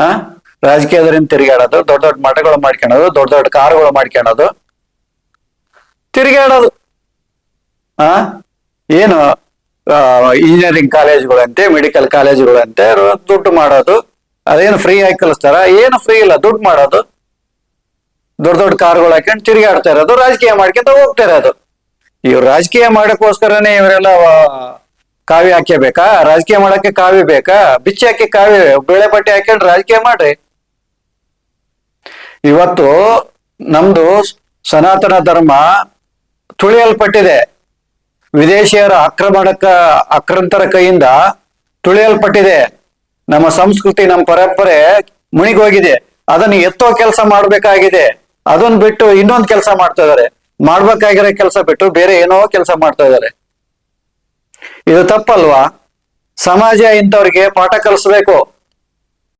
ಆ? ರಾಜಕೀಯದರಿಂದ ತಿರುಗಾಡೋದು ದೊಡ್ಡ ದೊಡ್ಡ ಮಠಗಳು ಮಾಡ್ಕೊಳೋದು ದೊಡ್ಡ ದೊಡ್ಡ ಕಾರುಗಳು ಮಾಡ್ಕೊಳೋದು ತಿರುಗಾಡೋದು ಆ? ಏನು ಇಂಜಿನಿಯರಿಂಗ್ ಕಾಲೇಜ್ಗಳಂತೆ ಮೆಡಿಕಲ್ ಕಾಲೇಜ್ಗಳಂತೆ ದುಡ್ಡು ಮಾಡೋದು. ಅದೇನು ಫ್ರೀ ಆಗಿ ಕಲಿಸ್ತಾರ? ಏನು ಫ್ರೀ ಇಲ್ಲ, ದುಡ್ಡು ಮಾಡೋದು. ದೊಡ್ಡ ದೊಡ್ಡ ಕಾರುಗಳು ಹಾಕೊಂಡು ತಿರುಗಾಡ್ತಾ ಇರೋದು, ರಾಜಕೀಯ ಮಾಡ್ಕೊಂತ ಹೋಗ್ತಾ ಇರೋದು. ಇವ್ರು ರಾಜಕೀಯ ಮಾಡೋಕ್ಕೋಸ್ಕರನೇ ಇವರೆಲ್ಲ ಕಾವಿ ಹಾಕ್ಯಬೇಕಾ ರಾಜಕೀಯ ಮಾಡಕ್ಕೆ ಕಾವಿ ಬೇಕಾ? ಬಿಚ್ಚಿ ಹಾಕಿ ಕಾವಿ ಬೆಳೆ ಬಟ್ಟೆ ಹಾಕೊಂಡು ರಾಜಕೀಯ ಮಾಡ್ರಿ. ಇವತ್ತು ನಮ್ದು ಸನಾತನ ಧರ್ಮ ತುಳಿಯಲ್ಪಟ್ಟಿದೆ. ವಿದೇಶಿಯರ ಆಕ್ರಮಣಕ್ಕ ಆಕ್ರಂತರ ಕೈಯಿಂದ ತುಳಿಯಲ್ಪಟ್ಟಿದೆ. ನಮ್ಮ ಸಂಸ್ಕೃತಿ, ನಮ್ಮ ಪರಂಪರೆ ಮುಣಿಗೋಗಿದೆ ಅದನ್ನ ಎತ್ತೋ ಕೆಲಸ ಮಾಡ್ಬೇಕಾಗಿದೆ. ಅದನ್ನ ಬಿಟ್ಟು ಇನ್ನೊಂದು ಕೆಲಸ ಮಾಡ್ತಾ ಇದಾರೆ ಮಾಡ್ಬೇಕಾಗಿರೋ ಕೆಲಸ ಬಿಟ್ಟು ಬೇರೆ ಏನೋ ಕೆಲಸ ಮಾಡ್ತಾ ಇದಾರೆ ಇದು ತಪ್ಪಲ್ವಾ? ಸಮಾಜ ಇಂಥವ್ರಿಗೆ ಪಾಠ ಕಲಿಸ್ಬೇಕು.